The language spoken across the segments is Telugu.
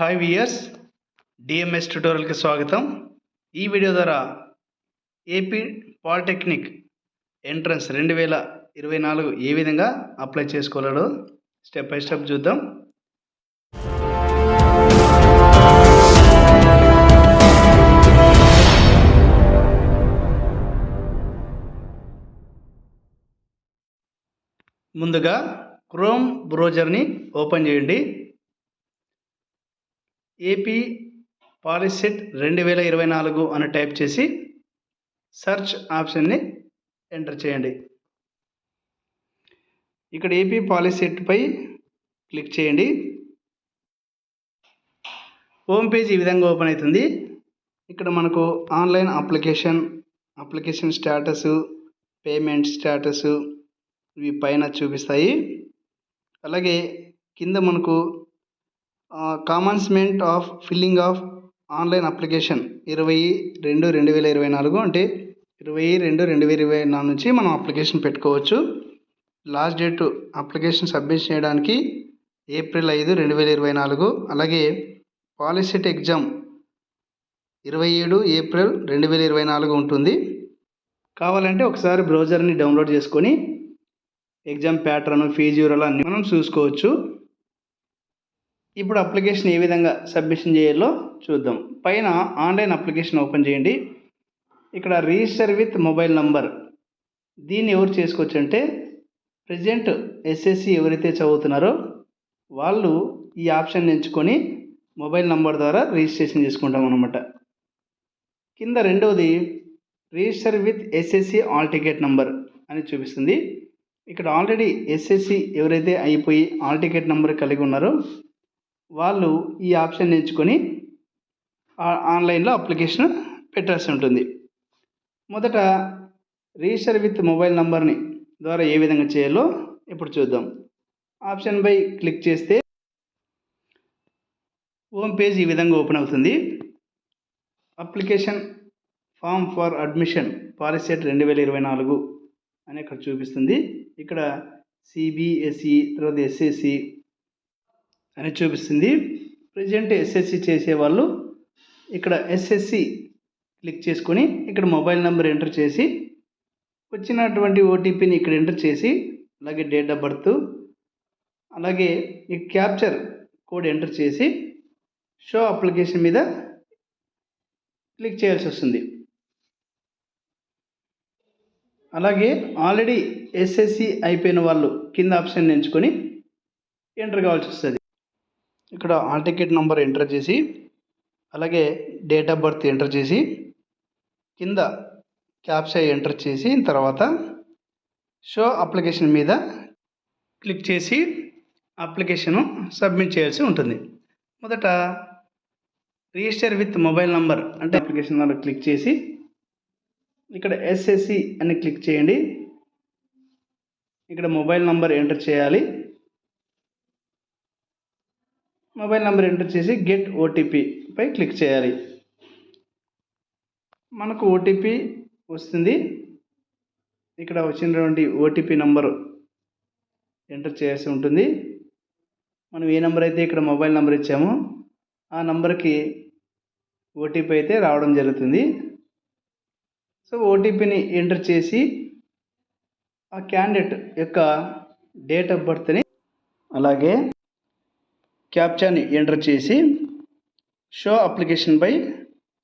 హాయ్ వియర్స్ డిఎంఎస్ ట్యూటోరియల్కి స్వాగతం. ఈ వీడియో ద్వారా ఏపీ పాలిటెక్నిక్ ఎంట్రన్స్ రెండు వేల ఇరవై నాలుగు ఏ విధంగా అప్లై చేసుకోలేడు స్టెప్ బై స్టెప్ చూద్దాం. ముందుగా క్రోమ్ బ్రౌజర్ని ఓపెన్ చేయండి. ఏపీ పాలిసెట్ రెండు వేల ఇరవై నాలుగు అని టైప్ చేసి సెర్చ్ ఆప్షన్ని ఎంటర్ చేయండి. ఇక్కడ ఏపీ పాలిసెట్పై క్లిక్ చేయండి. హోమ్ పేజ్ ఈ విధంగా ఓపెన్ అవుతుంది ఇక్కడ మనకు online application application status payment status ఇవి పైన చూపిస్తాయి. అలాగే కింద మనకు commencement of filling of online application ఇరవై రెండు రెండు వేల ఇరవై నాలుగు అంటే ఇరవై రెండు రెండు వేల ఇరవై నాలుగు నుంచి మనం అప్లికేషన్ పెట్టుకోవచ్చు. లాస్ట్ డేట్ అప్లికేషన్ సబ్మిట్ చేయడానికి ఏప్రిల్ ఐదు రెండు వేల ఇరవై నాలుగు అలాగే పాలిసెట్ ఎగ్జామ్ ఇరవై ఏడు ఏప్రిల్ రెండు వేల ఇరవై నాలుగు ఉంటుంది. కావాలంటే ఒకసారి బ్రౌజర్ని డౌన్లోడ్ చేసుకొని ఎగ్జామ్ ప్యాటర్న్ ఫీజు అన్నీ మనం చూసుకోవచ్చు. ఇప్పుడు అప్లికేషన్ ఏ విధంగా సబ్మిషన్ చేయాలో చూద్దాం. పైన ఆన్లైన్ అప్లికేషన్ ఓపెన్ చేయండి. ఇక్కడ రిజిస్టర్ విత్ మొబైల్ నంబర్. దీన్ని ఎవరు చేసుకోవచ్చు అంటే ప్రజెంట్ ఎస్ఎస్సి ఎవరైతే చదువుతున్నారో వాళ్ళు ఈ ఆప్షన్ ఎంచుకొని మొబైల్ నంబర్ ద్వారా రిజిస్ట్రేషన్ చేసుకుంటాం అనమాట కింద రెండవది register with SSC hall ticket number అని చూపిస్తుంది. ఇక్కడ ఆల్రెడీ ఎస్ఎస్సి ఎవరైతే అయిపోయి ఆల్ టికెట్ నెంబర్ కలిగి ఉన్నారో వాళ్ళు ఈ ఆప్షన్ ఎంచుకొని ఆన్లైన్లో అప్లికేషన్ పెట్టాల్సి ఉంటుంది. మొదట రిజిస్టర్ విత్ మొబైల్ నంబర్ని ద్వారా ఏ విధంగా చేయాలో ఇప్పుడు చూద్దాం. ఆప్షన్ పై క్లిక్ చేస్తే హోమ్ పేజ్ ఈ విధంగా ఓపెన్ అవుతుంది. Application form for admission POLYCET రెండు వేల ఇరవై నాలుగు అని ఇక్కడ చూపిస్తుంది. ఇక్కడ సిబిఎస్ఈ తర్వాత ఎస్ఎస్సి అని చూపిస్తుంది. ప్రజెంట్ ఎస్ఎస్సి చేసేవాళ్ళు ఇక్కడ ఎస్ఎస్సి క్లిక్ చేసుకొని ఇక్కడ మొబైల్ నెంబర్ ఎంటర్ చేసి వచ్చినటువంటి ఓటీపీని ఇక్కడ ఎంటర్ చేసి అలాగే డేట్ ఆఫ్ బర్త్ అలాగే ఈ క్యాప్చర్ కోడ్ ఎంటర్ చేసి షో అప్లికేషన్ మీద క్లిక్ చేయాల్సి వస్తుంది. అలాగే ఆల్రెడీ ఎస్ఎస్సి అయిపోయిన వాళ్ళు కింద ఆప్షన్ ఎంచుకొని ఎంటర్ కావాల్సి వస్తుంది. ఇక్కడ ఆల్ టికెట్ నెంబర్ ఎంటర్ చేసి అలాగే డేట్ ఆఫ్ బర్త్ ఎంటర్ చేసి కింద క్యాప్షా ఎంటర్ చేసి తర్వాత షో అప్లికేషన్ మీద క్లిక్ చేసి అప్లికేషను సబ్మిట్ చేయాల్సి ఉంటుంది. మొదట రిజిస్టర్ విత్ మొబైల్ నంబర్ అంటే అప్లికేషన్ ద్వారా క్లిక్ చేసి ఇక్కడ ఎస్ఎస్సి అని క్లిక్ చేయండి. ఇక్కడ మొబైల్ నంబర్ ఎంటర్ చేయాలి. మొబైల్ నెంబర్ ఎంటర్ చేసి గెట్ ఓటీపీ పై క్లిక్ చేయాలి. మనకు ఓటీపీ వస్తుంది. ఇక్కడ వచ్చినటువంటి ఓటీపీ నంబరు ఎంటర్ చేయాల్సి ఉంటుంది. మనం ఏ నెంబర్ అయితే ఇక్కడ మొబైల్ నెంబర్ ఇచ్చామో ఆ నెంబర్కి ఓటీపీ అయితే రావడం జరుగుతుంది. సో ఓటీపీని ఎంటర్ చేసి ఆ క్యాండిడేట్ యొక్క డేట్ ఆఫ్ బర్త్ని అలాగే క్యాప్చాని ఎంటర్ చేసి షో అప్లికేషన్పై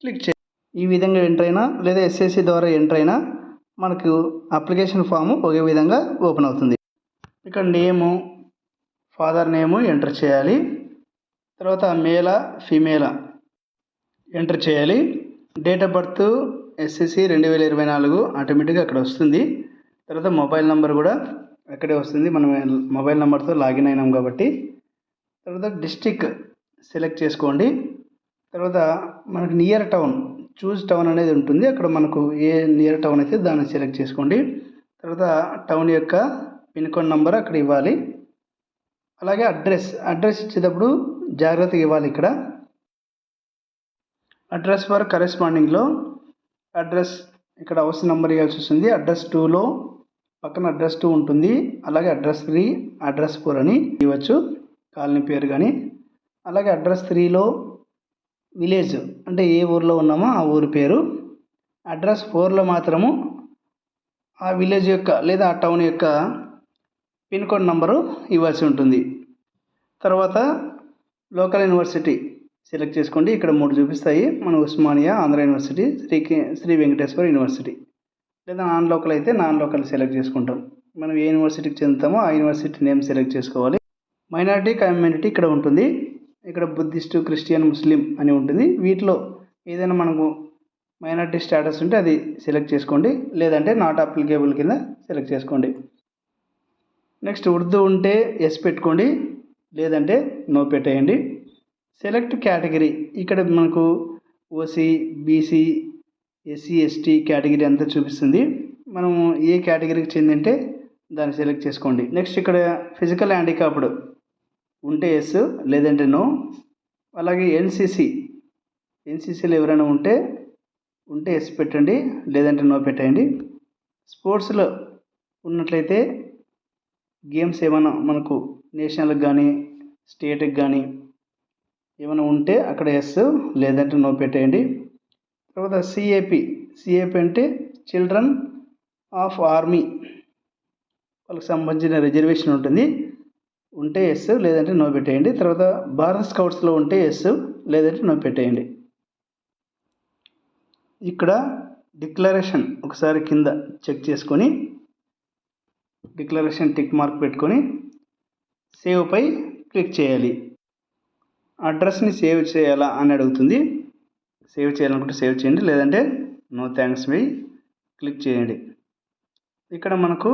క్లిక్ చే ఈ విధంగా ఎంటర్ అయినా లేదా ఎస్ఎస్సి ద్వారా ఎంటర్ అయినా మనకు అప్లికేషన్ ఫాము ఒకే విధంగా ఓపెన్ అవుతుంది. ఇక్కడ నేము ఫాదర్ నేము ఎంటర్ చేయాలి. తర్వాత మేలా ఫీమేలా ఎంటర్ చేయాలి. డేట్ ఆఫ్ బర్త్ ఎస్ఎస్సి రెండు వేల ఇరవై నాలుగు ఆటోమేటిక్గా అక్కడ వస్తుంది. తర్వాత మొబైల్ నెంబర్ కూడా అక్కడే వస్తుంది. మనం మొబైల్ నెంబర్తో లాగిన్ అయినాం కాబట్టి తర్వాత డిస్టిక్ సెలెక్ట్ చేసుకోండి. తర్వాత మనకు నియర్ టౌన్ చూస్ టౌన్ అనేది ఉంటుంది. అక్కడ మనకు ఏ నియర్ టౌన్ అయితే దాన్ని సెలెక్ట్ చేసుకోండి. తర్వాత టౌన్ యొక్క పిన్ కోడ్ నెంబర్ అక్కడ ఇవ్వాలి. అలాగే అడ్రస్ అడ్రస్ ఇచ్చేటప్పుడు జాగ్రత్తగా ఇవ్వాలి ఇక్కడ. అడ్రస్ ఫర్ కరెస్పాండింగ్లో అడ్రస్ ఇక్కడ హౌస్ నెంబర్ ఇవ్వాల్సి వస్తుంది. అడ్రస్ టూలో పక్కన అడ్రస్ టూ ఉంటుంది. అలాగే అడ్రస్ త్రీ అడ్రస్ ఫోర్ అని ఇవ్వచ్చు. కాలనీ పేరు కానీ అలాగే అడ్రస్ త్రీలో విలేజ్ అంటే ఏ ఊర్లో ఉన్నామో ఆ ఊరి పేరు. అడ్రస్ ఫోర్లో మాత్రము ఆ విలేజ్ యొక్క లేదా ఆ టౌన్ యొక్క పిన్ కోడ్ నంబరు ఇవ్వాల్సి ఉంటుంది. తర్వాత లోకల్ యూనివర్సిటీ సెలెక్ట్ చేసుకోండి. ఇక్కడ మూడు చూపిస్తాయి. మన ఉస్మానియా ఆంధ్ర యూనివర్సిటీ శ్రీ శ్రీ వెంకటేశ్వర యూనివర్సిటీ. లేదా నాన్ లోకల్ అయితే నాన్ లోకల్ సెలెక్ట్ చేసుకుంటాం. మనం ఏ యూనివర్సిటీకి చెందుతామో ఆ యూనివర్సిటీ నేమ్ సెలెక్ట్ చేసుకోవాలి. మైనారిటీ కమ్యూనిటీ ఇక్కడ ఉంటుంది. ఇక్కడ బుద్ధిస్టు క్రిస్టియన్ ముస్లిం అని ఉంటుంది. వీటిలో ఏదైనా మనకు మైనారిటీ స్టేటస్ ఉంటే అది సెలెక్ట్ చేసుకోండి. లేదంటే నాట్ అప్లికేబుల్ కింద సెలెక్ట్ చేసుకోండి. నెక్స్ట్ ఉర్దూ ఉంటే ఎస్ పెట్టుకోండి. లేదంటే నో పెట్టేయండి. Select category. ఇక్కడ మనకు OC BC SC ST category అంతా చూపిస్తుంది. మనము ఏ కేటగిరీకి చెందింటే దాన్ని సెలెక్ట్ చేసుకోండి. నెక్స్ట్ ఇక్కడ ఫిజికల్ హ్యాండిక్యాప్డ్. ఉంటే ఎస్ లేదంటే నో అలాగే ఎన్సీసీ ఎన్సీసీలో ఎవరైనా ఉంటే ఉంటే ఎస్ పెట్టండి లేదంటే నో పెట్టండి స్పోర్ట్స్లో ఉన్నట్లయితే గేమ్స్ ఏమైనా మనకు నేషనల్కి కానీ స్టేట్కి కానీ ఏమైనా ఉంటే అక్కడ ఎస్ లేదంటే నో పెట్టేయండి. తర్వాత సిఏపి సిఏపి అంటే చిల్డ్రన్ ఆఫ్ ఆర్మీ వాళ్ళకి సంబంధించిన రిజర్వేషన్ ఉంటుంది. ఉంటే ఎస్ లేదంటే నో పెట్టేయండి. తర్వాత భారత్ స్కౌట్స్లో ఉంటే ఎస్ లేదంటే నో పెట్టేయండి. ఇక్కడ డిక్లరేషన్ ఒకసారి కింద చెక్ చేసుకొని డిక్లరేషన్ టిక్ మార్క్ పెట్టుకొని సేవ్పై క్లిక్ చేయాలి. అడ్రస్ని సేవ్ చేయాలా అని అడుగుతుంది. సేవ్ చేయాలనుకుంటే సేవ్ చేయండి లేదంటే నో థ్యాంక్స్ మీ క్లిక్ చేయండి. ఇక్కడ మనకు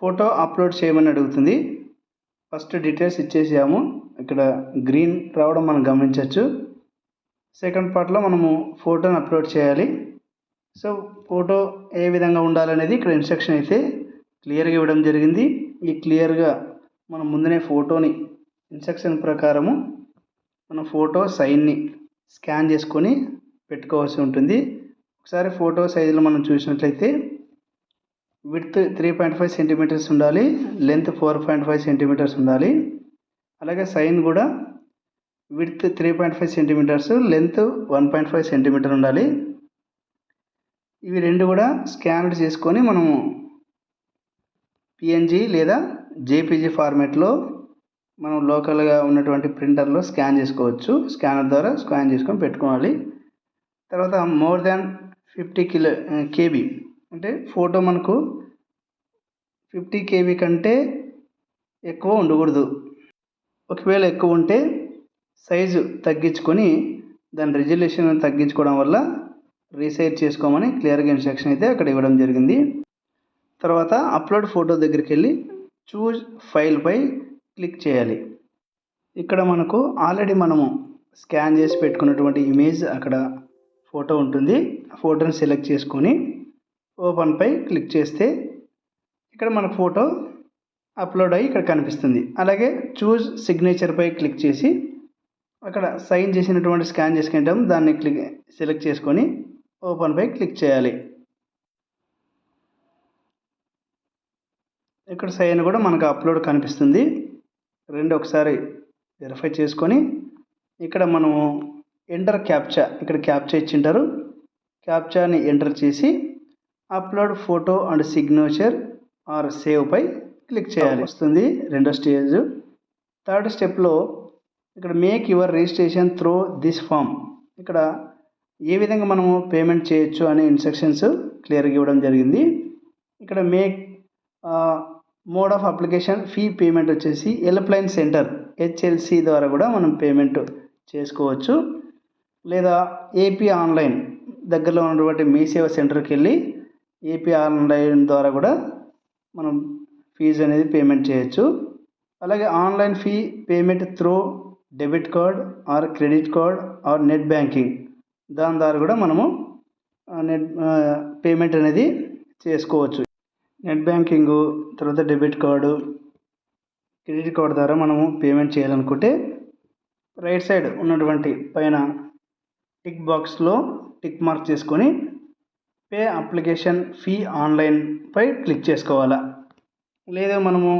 ఫోటో అప్లోడ్ చేయమని అడుగుతుంది. ఫస్ట్ డీటెయిల్స్ ఇచ్చేసాము. ఇక్కడ గ్రీన్ రావడం మనం గమనించవచ్చు సెకండ్ పార్ట్లో మనము ఫోటోని అప్లోడ్ చేయాలి. సో ఫోటో ఏ విధంగా ఉండాలనేది ఇక్కడ ఇన్స్ట్రక్షన్ అయితే క్లియర్గా ఇవ్వడం జరిగింది. ఈ క్లియర్గా మనం ముందునే ఫోటోని ఇన్స్ట్రక్షన్ ప్రకారము మన ఫోటో సైన్ని స్కాన్ చేసుకొని పెట్టుకోవాల్సి ఉంటుంది. ఒకసారి ఫోటో సైజులో మనం చూసినట్లయితే width three point five centimetres ఉండాలి length four point five centimetres ఉండాలి. అలాగే సైన్ కూడా width three point five centimetres length one point five centimetre ఉండాలి. ఇవి రెండు కూడా స్కాన్డ్ చేసుకొని మనము పిఎన్జి లేదా జేపీజీ ఫార్మేట్లో మనం లోకల్గా ఉన్నటువంటి ప్రింటర్లో స్కాన్ చేసుకోవచ్చు. స్కానర్ ద్వారా స్కాన్ చేసుకొని పెట్టుకోవాలి. తర్వాత more than fifty kilo KB అంటే ఫోటో మనకు ఫిఫ్టీ కేబీ కంటే ఎక్కువ ఉండకూడదు. ఒకవేళ ఎక్కువ ఉంటే సైజు తగ్గించుకొని దాని రెజల్యూషన్ తగ్గించుకోవడం వల్ల రీసైజ్ చేసుకోమని క్లియర్గా ఇన్స్ట్రక్షన్ అయితే అక్కడ ఇవ్వడం జరిగింది. తర్వాత అప్లోడ్ ఫోటో దగ్గరికి వెళ్ళి చూజ్ ఫైల్పై క్లిక్ చేయాలి. ఇక్కడ మనకు ఆల్రెడీ మనము స్కాన్ చేసి పెట్టుకున్నటువంటి ఇమేజ్ అక్కడ ఫోటో ఉంటుంది. ఆ ఫోటోని సెలెక్ట్ చేసుకొని ఓపెన్పై క్లిక్ చేస్తే ఇక్కడ మన ఫోటో అప్లోడ్ అయ్యి ఇక్కడ కనిపిస్తుంది. అలాగే చూజ్ సిగ్నేచర్పై క్లిక్ చేసి అక్కడ సైన్ చేసినటువంటి స్కాన్ చేసుకుంటాం. దాన్ని క్లిక్ సెలెక్ట్ చేసుకొని ఓపెన్పై క్లిక్ చేయాలి. ఇక్కడ సైన్ కూడా మనకు అప్లోడ్ కనిపిస్తుంది. రెండు ఒకసారి వెరిఫై చేసుకొని ఇక్కడ మనము ఎంటర్ క్యాప్చా ఇక్కడ క్యాప్చా ఇచ్చింటారు. క్యాప్చాని ఎంటర్ చేసి upload photo and signature or సేవ్పై click చేయాలి. వస్తుంది రెండో స్టేజ్. థర్డ్ స్టెప్లో ఇక్కడ make your registration through this form. ఇక్కడ ఏ విధంగా మనము పేమెంట్ చేయొచ్చు అనే ఇన్స్ట్రక్షన్స్ క్లియర్గా ఇవ్వడం జరిగింది. ఇక్కడ make mode of application fee payment వచ్చేసి ఎల్ప్లైన్ సెంటర్ హెచ్ఎల్సి ద్వారా కూడా మనం పేమెంట్ చేసుకోవచ్చు. లేదా ఏపీ ఆన్లైన్ దగ్గరలో ఉన్నటువంటి మీ సేవ సెంటర్కి వెళ్ళి ఏపీ ఆన్లైన్ ద్వారా కూడా మనం ఫీజు అనేది పేమెంట్ చేయొచ్చు. అలాగే online fee payment through debit card or credit card or net banking దాని ద్వారా కూడా మనము నెట్ పేమెంట్ అనేది చేసుకోవచ్చు. నెట్ బ్యాంకింగ్ తర్వాత డెబిట్ కార్డు క్రెడిట్ కార్డు ద్వారా మనము పేమెంట్ చేయాలనుకుంటే రైట్ సైడ్ ఉన్నటువంటి పైన టిక్ బాక్స్లో టిక్ మార్క్ చేసుకొని పే అప్లికేషన్ ఫీ ఆన్లైన్పై క్లిక్ చేసుకోవాలా? లేదా మనము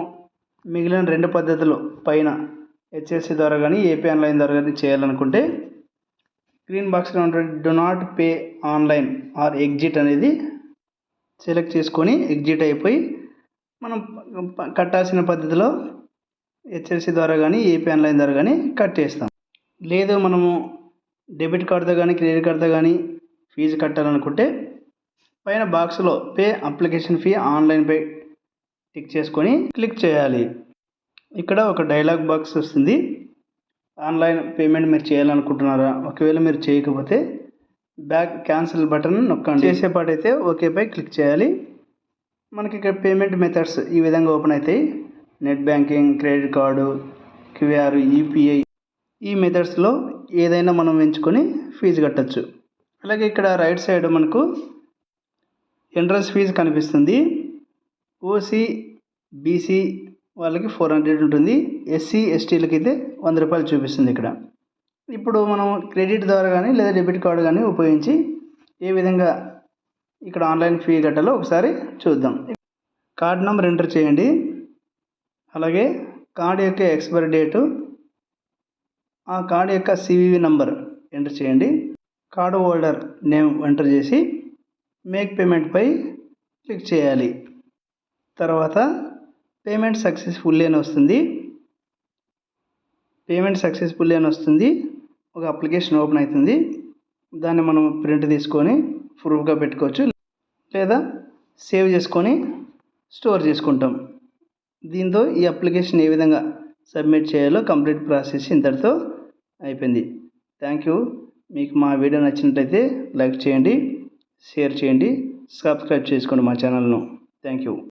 మిగిలిన రెండు పద్ధతులు పైన హెచ్ఎస్సి ద్వారా కానీ ఏపీ ఆన్లైన్ ద్వారా కానీ చేయాలనుకుంటే గ్రీన్ బాక్స్లో ఉన్నటువంటి do not pay online or exit అనేది సెలెక్ట్ చేసుకొని ఎగ్జిట్ అయిపోయి మనం కట్టాల్సిన పద్ధతిలో హెచ్ఎస్సి ద్వారా కానీ ఏపీ ఆన్లైన్ ద్వారా కానీ కట్ చేస్తాం. లేదు మనము డెబిట్ కార్డుతో కానీ క్రెడిట్ కార్డుతో కానీ ఫీజు కట్టాలనుకుంటే పైన బాక్స్లో pay application fee online pay tick చేసుకొని క్లిక్ చేయాలి. ఇక్కడ ఒక డైలాగ్ బాక్స్ వస్తుంది. ఆన్లైన్ పేమెంట్ మీరు చేయాలనుకుంటున్నారా? ఒకవేళ మీరు చేయకపోతే బ్యాక్ క్యాన్సిల్ బటన్ నొక్కండి. చేసేపాటైతే ఓకేపై క్లిక్ చేయాలి. మనకి ఇక్కడ పేమెంట్ మెథడ్స్ ఈ విధంగా ఓపెన్ అవుతాయి net banking credit card QR UPI ఈ మెథడ్స్లో ఏదైనా మనం ఎంచుకొని ఫీజు కట్టచ్చు. అలాగే ఇక్కడ రైట్ సైడ్ మనకు ఎంట్రన్స్ ఫీజు కనిపిస్తుంది. ఓసీ బీసీ వాళ్ళకి ఫోర్ హండ్రెడ్ ఉంటుంది. ఎస్సీ ఎస్టీలకి అయితే వంద రూపాయలు చూపిస్తుంది ఇక్కడ. ఇప్పుడు మనం క్రెడిట్ ద్వారా కానీ లేదా డెబిట్ కార్డు కానీ ఉపయోగించి ఏ విధంగా ఇక్కడ ఆన్లైన్ ఫీ కట్టాలో ఒకసారి చూద్దాం. కార్డ్ నెంబర్ ఎంటర్ చేయండి. అలాగే కార్డు యొక్క ఎక్స్పైరీ డేటు ఆ కార్డు యొక్క సివివి నంబర్ ఎంటర్ చేయండి. కార్డు హోల్డర్ నేమ్ ఎంటర్ చేసి మేక్ పేమెంట్పై క్లిక్ చేయాలి. తర్వాత పేమెంట్ సక్సెస్ఫుల్లీ అని వస్తుంది. పేమెంట్ సక్సెస్ఫుల్లీ అని వస్తుంది. ఒక అప్లికేషన్ ఓపెన్ అవుతుంది. దాన్ని మనం ప్రింట్ తీసుకొని ప్రూఫ్గా పెట్టుకోవచ్చు. లేదా సేవ్ చేసుకొని స్టోర్ చేసుకుంటాం. దీంతో ఈ అప్లికేషన్ ఏ విధంగా సబ్మిట్ చేయాలో కంప్లీట్ ప్రాసెస్ ఇంతటితో అయిపోయింది. థ్యాంక్ యూ మీకు మా వీడియో నచ్చినట్లయితే లైక్ చేయండి. షేర్ చేయండి సబ్స్క్రైబ్ చేసుకోండి మా ఛానల్ను. Thank you.